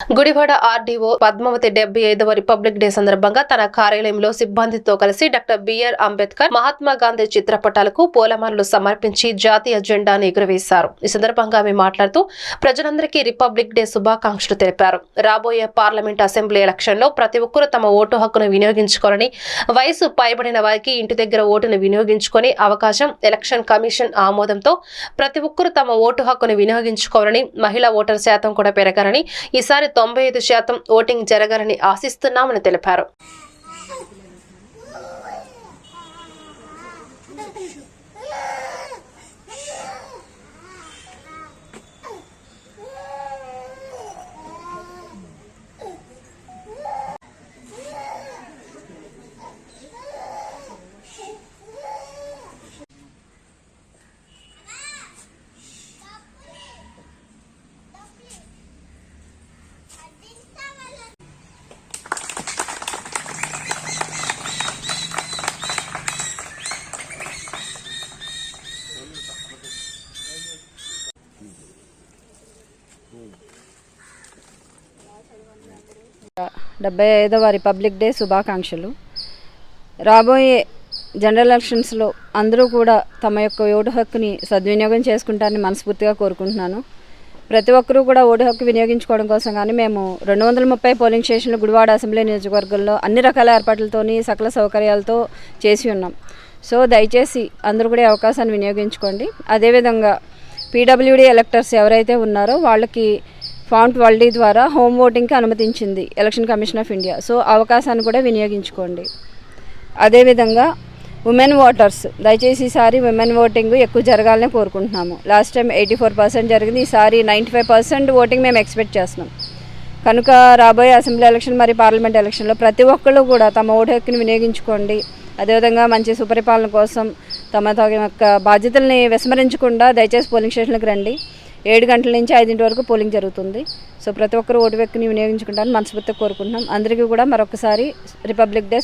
Gudivada RDO Padmavati డెబ్బై ఐదవ republic day సందర్భంగా తన కార్యాలయంలో సిబ్బందితో కలిసి డాక్టర్ బిఆర్ అంబేద్కర్ మహాత్మా గాంధీ చిత్రపటాలకు పూలమాలలు సమర్పించి జాతీయ జెండాను ఎగురవేశారు. ఈ సందర్భంగా ఆమె మాట్లాడుతూ ప్రజలందరికీ రిపబ్లిక్ డే శుభాకాంక్షలు తెలిపారు. రాబోయే పార్లమెంట్ అసెంబ్లీ ఎలక్షన్లో ప్రతి ఒక్కరూ తమ ఓటు హక్కును వినియోగించుకోవాలని వయసు పైబడిన వారికి ఇంటి దగ్గర ఓటును వినియోగించుకొని అవకాశం ఎలక్షన్ కమిషన్ ఆమోదంతో ప్రతి ఒక్కరూ తమ ఓటు హక్కును వినియోగించుకోవాలని మహిళా ఓటర్ శాతం కూడా పెరగాలని ఈసారి తొంభై ఐదు శాతం ఓటింగ్ జరగాలని ఆశిస్తున్నామని తెలిపారు. డెబ్బై ఐదవ రిపబ్లిక్ డే శుభాకాంక్షలు. రాబోయే జనరల్ ఎలక్షన్స్లో అందరూ కూడా తమ యొక్క ఓటు హక్కుని సద్వినియోగం చేసుకుంటారని మనస్ఫూర్తిగా కోరుకుంటున్నాను. ప్రతి ఒక్కరూ కూడా ఓటు హక్కు వినియోగించుకోవడం కోసం కానీ మేము రెండు వందల ముప్పై పోలింగ్ స్టేషన్లు గుడివాడ అసెంబ్లీ నియోజకవర్గంలో అన్ని రకాల ఏర్పాట్లతోని సకల సౌకర్యాలతో చేసి ఉన్నాం. సో దయచేసి అందరూ కూడా అవకాశాన్ని వినియోగించుకోండి. అదేవిధంగా పీడబ్ల్యూడీ ఎలక్టర్స్ ఎవరైతే ఉన్నారో వాళ్ళకి ఫామ్ ట్వెల్వ్ డి ద్వారా హోమ్ ఓటింగ్కి అనుమతించింది election commission of India. So అవకాశాన్ని కూడా వినియోగించుకోండి. అదేవిధంగా ఉమెన్ ఓటర్స్ దయచేసి ఈసారి ఉమెన్ ఓటింగ్ ఎక్కువ జరగాలని కోరుకుంటున్నాము. Last time eighty four percent జరిగింది ఈసారి నైంటీ ఫైవ్ పర్సెంట్ ఓటింగ్ మేము ఎక్స్పెక్ట్ చేస్తున్నాం. కనుక రాబోయే అసెంబ్లీ ఎలక్షన్ మరి పార్లమెంట్ ఎలక్షన్లో ప్రతి ఒక్కళ్ళు కూడా తమ ఓటు హక్కును వినియోగించుకోండి. అదేవిధంగా మంచి సుపరిపాలన కోసం తమ తమ యొక్క బాధ్యతల్ని విస్మరించకుండా దయచేసి పోలింగ్ స్టేషన్లకు రండి. ఏడు గంటల నుంచి ఐదింటి వరకు పోలింగ్ జరుగుతుంది. సో ప్రతి ఒక్కరు ఓటు వ్యక్తిని వినియోగించుకుంటారని మనస్ఫూర్తిగా కోరుకుంటున్నాం. అందరికీ కూడా మరొకసారి రిపబ్లిక్ డే